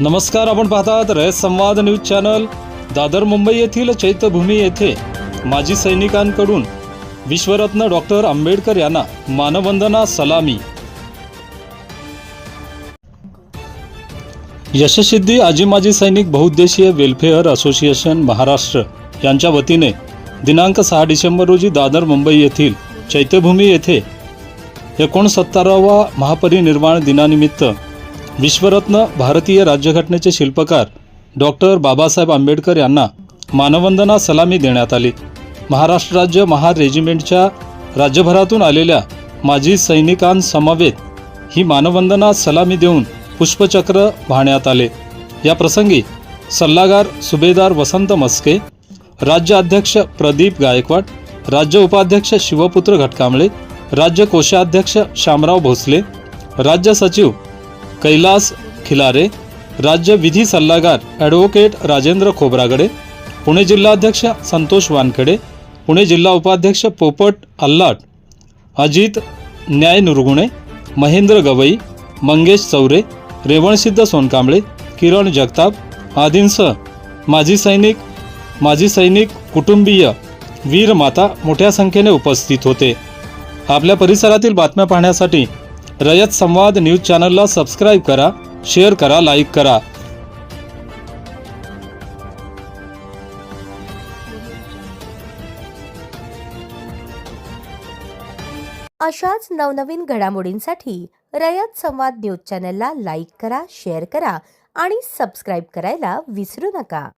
नमस्कार आपण पाहतात रयत संवाद न्यूज चॅनल. दादर मुंबई येथील चैत्यभूमी येथे माजी सैनिकांकडून विश्वरत्न डॉक्टर आंबेडकर यांना मानवंदना सलामी. यशसिद्धी आजी माजी सैनिक बहुउद्देशीय वेलफेअर असोसिएशन महाराष्ट्र यांच्या वतीने दिनांक सहा डिसेंबर रोजी दादर मुंबई येथील चैत्यभूमी येथे एकोणसत्तरावा महापरिनिर्वाण दिनानिमित्त विश्वरत्न भारतीय राज्यघटनेचे शिल्पकार डॉक्टर बाबासाहेब आंबेडकर यांना मानवंदना सलामी देण्यात आली. महाराष्ट्र राज्य महार रेजिमेंटच्या राज्यभरातून आलेल्या माजी सैनिकांसमवेत ही मानवंदना सलामी देऊन पुष्पचक्र वाहण्यात आले. या प्रसंगी सल्लागार सुभेदार वसंत मस्के राज्य अध्यक्ष प्रदीप गायकवाड राज्य उपाध्यक्ष शिवपुत्र घटकांबळे राज्य कोषाध्यक्ष शामराव भोसले राज्य सचिव कैलास खिलारे राज्य विधी सल्लागार ॲडव्होकेट राजेंद्र खोब्रागडे पुणे जिल्हाध्यक्ष संतोष वानखेडे पुणे जिल्हा उपाध्यक्ष पोपट अल्लाट अजित न्याय नुरगुणे महेंद्र गवई मंगेश चौरे रेवणसिद्ध सोनकांबळे किरण जगताप आदींसह माजी सैनिक माजी सैनिक कुटुंबीय वीर माता मोठ्या संख्येने उपस्थित होते. आपल्या परिसरातील बातम्या पाहण्यासाठी रयत संवाद न्यूज चॅनलला सबस्क्राईब करा शेअर करा लाईक करा. अशाच नवनवीन घडामोडींसाठी रयत संवाद न्यूज चॅनलला लाईक करा शेअर करा आणि सबस्क्राईब करायला विसरू नका.